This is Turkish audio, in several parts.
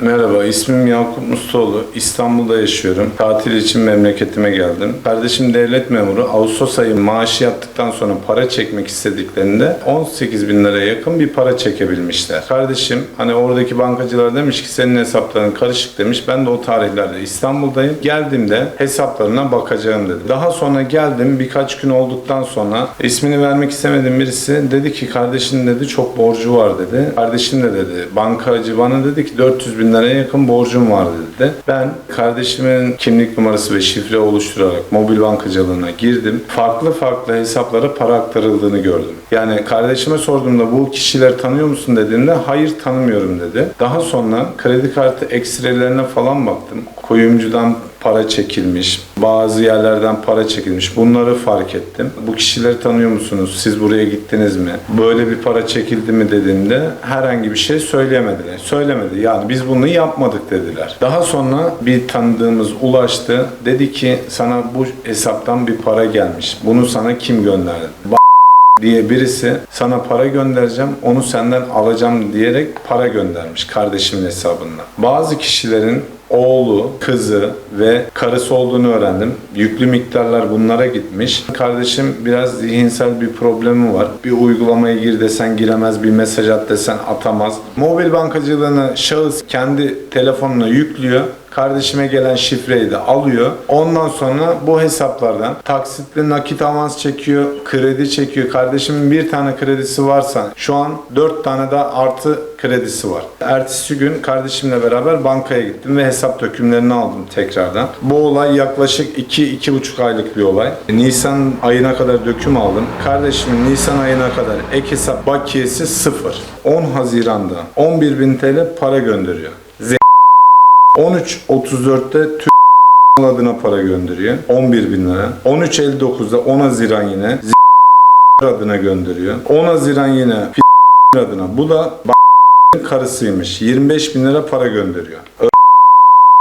Merhaba, ismim Yakup Mustaoğlu. İstanbul'da yaşıyorum. Tatil için memleketime geldim. Kardeşim devlet memuru. Ağustos ayı maaşı yattıktan sonra para çekmek istediklerinde 18 bin liraya yakın bir para çekebilmişler. Kardeşim hani oradaki bankacılar demiş ki senin hesapların karışık demiş. Ben de o tarihlerde İstanbul'dayım. Geldiğimde hesaplarına bakacağım dedi. Daha sonra geldim birkaç gün olduktan sonra ismini vermek istemediğim birisi dedi ki kardeşin dedi çok borcu var dedi. Kardeşim de dedi bankacı bana dedi ki 400 bin liraya yakın borcum var dedi. Ben kardeşimin kimlik numarası ve şifre oluşturarak mobil bankacılığına girdim. Farklı farklı hesaplara para aktarıldığını gördüm. Yani kardeşime sorduğumda bu kişileri tanıyor musun dediğinde hayır tanımıyorum dedi. Daha sonra kredi kartı ekstrelerine falan baktım. Kuyumcudan para çekilmiş, bazı yerlerden para çekilmiş. Bunları fark ettim. Bu kişileri tanıyor musunuz? Siz buraya gittiniz mi? Böyle bir para çekildi mi dediğimde herhangi bir şey söyleyemediler. Söylemedi. Yani biz bunu yapmadık dediler. Daha sonra bir tanıdığımız ulaştı. Dedi ki sana bu hesaptan bir para gelmiş. Bunu sana kim gönderdi? diye birisi sana para göndereceğim onu senden alacağım diyerek para göndermiş kardeşimin hesabına. Bazı kişilerin oğlu, kızı ve karısı olduğunu öğrendim. Yüklü miktarlar bunlara gitmiş. Kardeşim biraz zihinsel bir problemi var. Bir uygulamaya gir desen giremez, bir mesaj at desen atamaz. Mobil bankacılığını şahıs kendi telefonuna yüklüyor. Kardeşime gelen şifreyi de alıyor. Ondan sonra bu hesaplardan taksitli nakit avans çekiyor, kredi çekiyor. Kardeşimin bir tane kredisi varsa şu an dört tane de artı kredisi var. Ertesi gün kardeşimle beraber bankaya gittim ve hesap dökümlerini aldım tekrardan. Bu olay yaklaşık 2-2,5 aylık bir olay. Nisan ayına kadar döküm aldım. Kardeşimin Nisan ayına kadar ek hesap bakiyesi sıfır. 10 Haziran'da 11 bin TL para gönderiyor. 13.34'te Türk adına para gönderiyor. 11 bin lira. 13.59'da 10 Haziran yine adına gönderiyor. 10 Haziran yine adına. Bu da karısıymış. 25 bin lira para gönderiyor.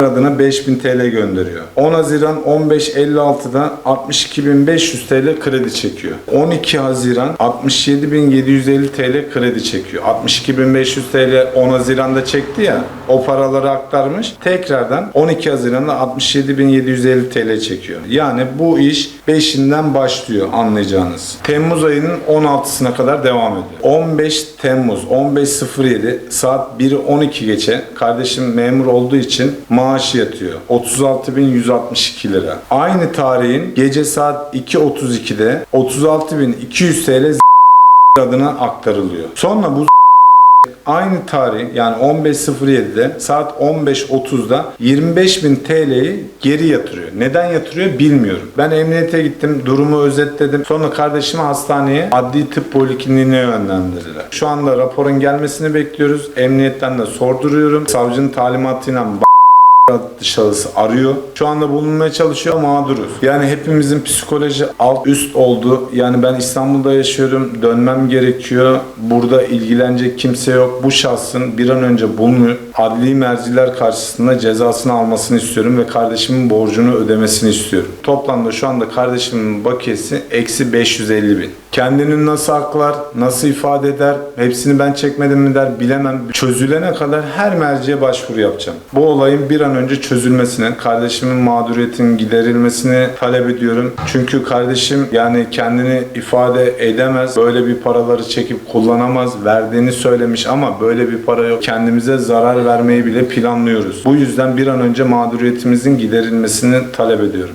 Adına 5000 TL gönderiyor. 10 Haziran 15.56'da 62.500 TL kredi çekiyor. 12 Haziran 67.750 TL kredi çekiyor. 62.500 TL 10 Haziran'da çekti ya o paraları aktarmış. Tekrardan 12 Haziran'da 67.750 TL çekiyor. Yani bu iş 5'inden başlıyor anlayacağınız. Temmuz ayının 16'sına kadar devam ediyor. 15 Temmuz 15.07 saat 1'i 12 geçe kardeşim memur olduğu için maaşı yatıyor. 36.162 lira. Aynı tarihin gece saat 2.32'de 36.200 TL adına aktarılıyor. Sonra bu aynı tarih yani 15.07'de saat 15.30'da 25.000 TL'yi geri yatırıyor. Neden yatırıyor bilmiyorum. Ben emniyete gittim, durumu özetledim. Sonra kardeşimi hastaneye adli tıp polikliniğine yönlendirdiler. Şu anda raporun gelmesini bekliyoruz. Emniyetten de sorduruyorum. Savcının talimatıyla adlı şahıs arıyor. Şu anda bulunmaya çalışıyor mağduruz. Yani hepimizin psikoloji alt üst oldu. Yani ben İstanbul'da yaşıyorum. Dönmem gerekiyor. Burada ilgilenecek kimse yok. Bu şahsın bir an önce bulunup adli merciler karşısında cezasını almasını istiyorum ve kardeşimin borcunu ödemesini istiyorum. Toplamda şu anda kardeşimin bakiyesi eksi 550 bin. Kendini nasıl aklar, nasıl ifade eder, hepsini ben çekmedim mi der bilemem. Çözülene kadar her merciye başvuru yapacağım. Bu olayın bir an önce çözülmesine, kardeşimin mağduriyetinin giderilmesini talep ediyorum. Çünkü kardeşim yani kendini ifade edemez, böyle bir paraları çekip kullanamaz, verdiğini söylemiş ama böyle bir para yok. Kendimize zarar vermeyi bile planlıyoruz. Bu yüzden bir an önce mağduriyetimizin giderilmesini talep ediyorum.